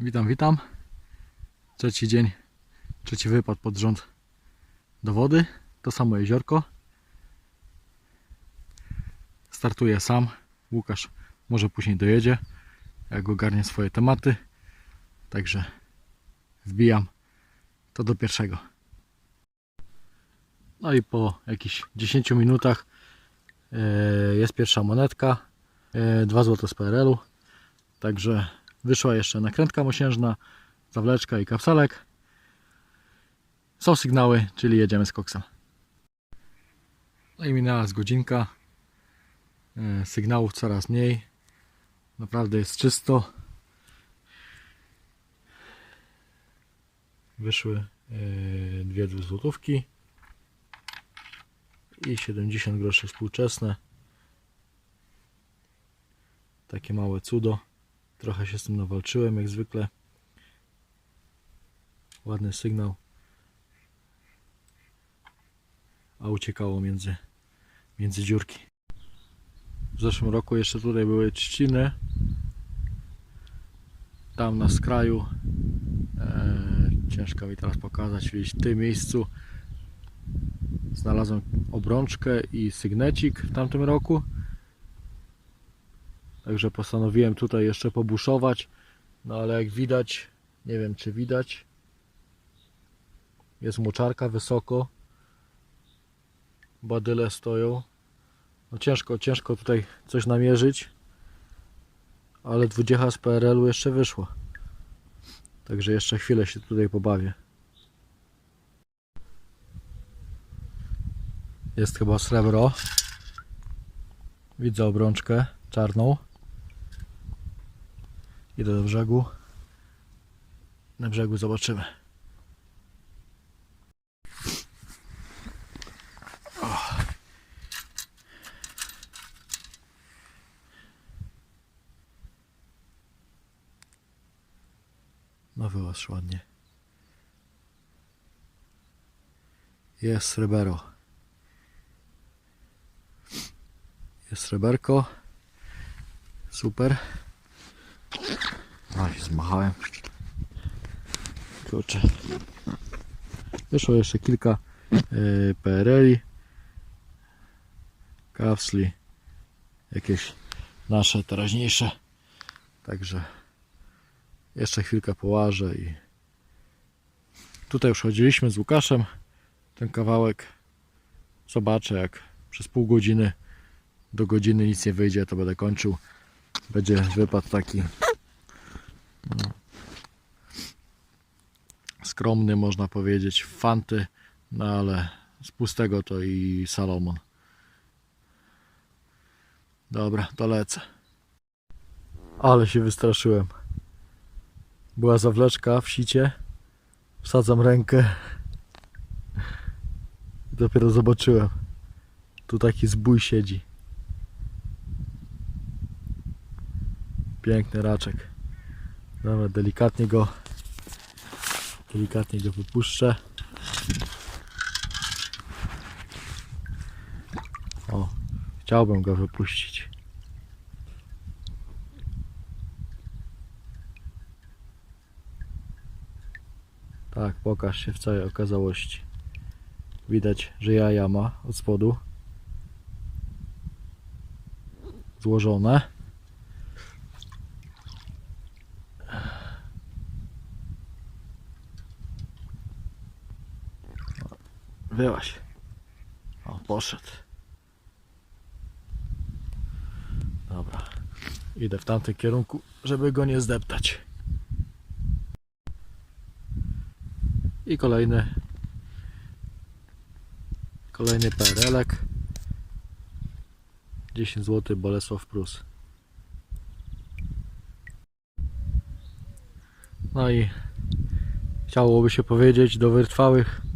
Witam, witam. Trzeci dzień, trzeci wypad pod rząd do wody. To samo jeziorko. Startuję sam. Łukasz może później dojedzie, jak ogarnie swoje tematy. Także wbijam to do pierwszego. No i po jakichś 10 minutach e, jest pierwsza monetka. 2 zł z PRL-u. Także wyszła jeszcze nakrętka mosiężna, zawleczka i kapselek. Są sygnały, czyli jedziemy z koksem. No i minęła z godzinka. E, Sygnałów coraz mniej. Naprawdę jest czysto. Wyszły e, dwie złotówki i 70 groszy współczesne. Takie małe cudo. Trochę się z tym nawalczyłem, jak zwykle. Ładny sygnał. A uciekało między, między dziurki. W zeszłym roku jeszcze tutaj były trzciny. Tam na skraju. E, ciężko mi teraz pokazać, w tym miejscu znalazłem obrączkę i sygnecik w tamtym roku. Także postanowiłem tutaj jeszcze pobuszować. No ale jak widać, nie wiem czy widać, jest moczarka wysoko. Badyle stoją. No ciężko, ciężko tutaj coś namierzyć. Ale 20 z PRL-u jeszcze wyszło. Także jeszcze chwilę się tutaj pobawię. Jest chyba srebro. Widzę obrączkę czarną. Idę do brzegu. Na brzegu zobaczymy. O. No wyłasz ładnie. Jest srebero. Jest sreberko. Super. Się zmachałem. Kurczę. Wyszło jeszcze kilka yy, PRL-i. Kapsli. Jakieś nasze teraźniejsze. Także jeszcze chwilkę połażę i tutaj już chodziliśmy z Łukaszem ten kawałek. Zobaczę jak przez pół godziny do godziny nic nie wyjdzie, to będę kończył. Będzie wypad taki no, skromny, można powiedzieć, fanty, no ale z pustego to i Salomon. Dobra, to lecę. Ale się wystraszyłem. Była zawleczka w sicie. Wsadzam rękę. I dopiero zobaczyłem. Tu taki zbój siedzi. Piękny raczek. Dobra, delikatnie go delikatnie go wypuszczę. O, chciałbym go wypuścić. Tak, pokaż się w całej okazałości. Widać, że jaja ma od spodu. Złożone. Wyłaś. O, poszedł. Dobra. Idę w tamtym kierunku, żeby go nie zdeptać. I kolejny kolejny PRL-ek 10 zł Bolesław Prus No i chciałoby się powiedzieć do wytrwałych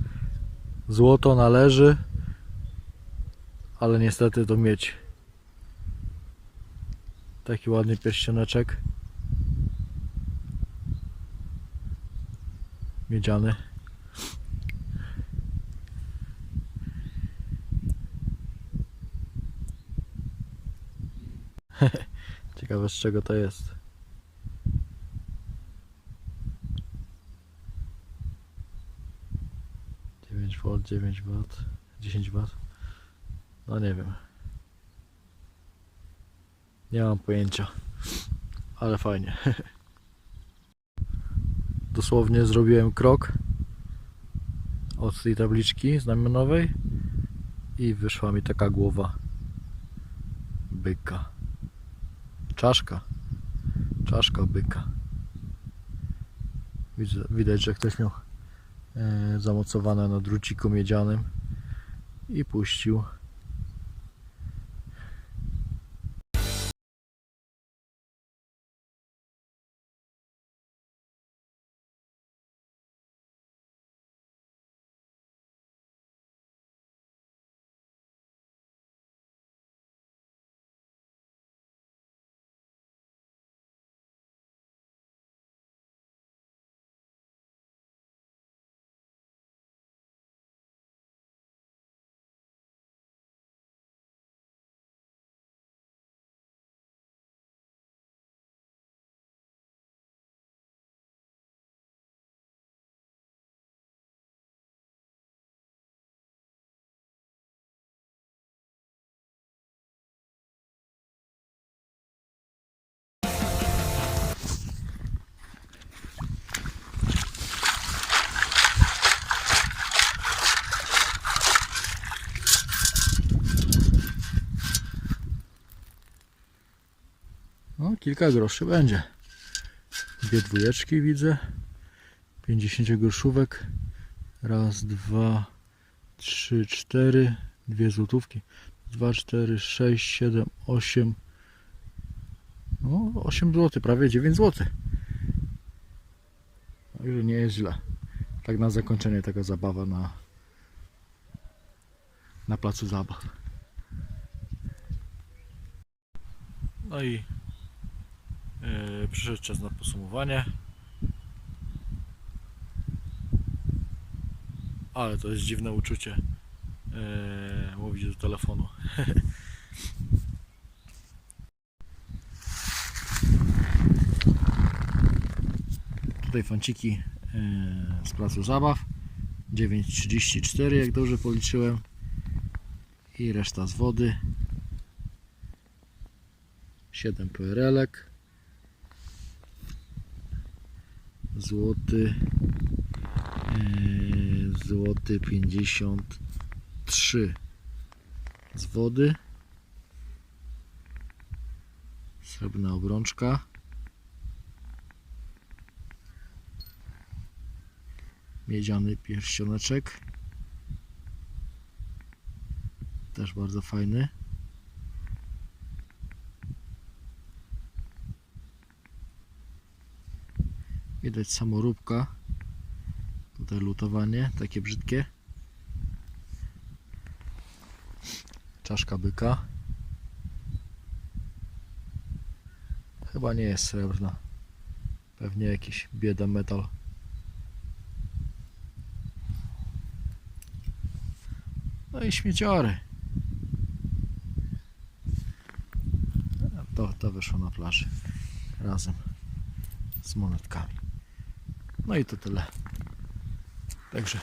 Złoto należy, ale niestety to mieć. Taki ładny pierścioneczek. Miedziany. Ciekawe z czego to jest. V 9 W, 10 W. No nie wiem. Nie mam pojęcia. Ale fajnie. Dosłownie zrobiłem krok od tej tabliczki znamionowej i wyszła mi taka głowa byka. Czaszka. Czaszka byka. Widać, że ktoś miał zamocowane na druciku miedzianym i puścił. Kilka groszy będzie. Dwie dwójeczki widzę. 50 groszówek. Raz, dwa, trzy, cztery. Dwie złotówki. Dwa, cztery, sześć, siedem, osiem. No, 8 zł, prawie 9 zł. Także nie jest źle. Tak na zakończenie taka zabawa na, na placu zabaw. No i przyszedł czas na podsumowanie. Ale to jest dziwne uczucie yy, mówić do telefonu. Tutaj fanciki yy, z placu zabaw 9.34 jak dobrze policzyłem i reszta z wody 7 PRL-ek złoty yy, złoty 53 z wody. Srebrna obrączka. Miedziany pierścioneczek. Też bardzo fajny Widać samoróbka. Tutaj lutowanie, takie brzydkie. Czaszka byka. Chyba nie jest srebrna. Pewnie jakiś bieda metal. No i śmieciory. To, to wyszło na plaży razem z monetkami. No i to tyle. Także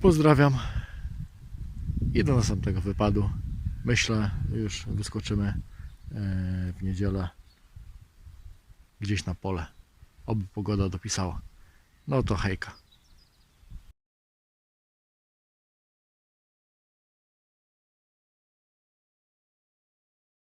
pozdrawiam i do następnego wypadu. Myślę, już wyskoczymy e, w niedzielę gdzieś na pole. Oby pogoda dopisała. No to hejka.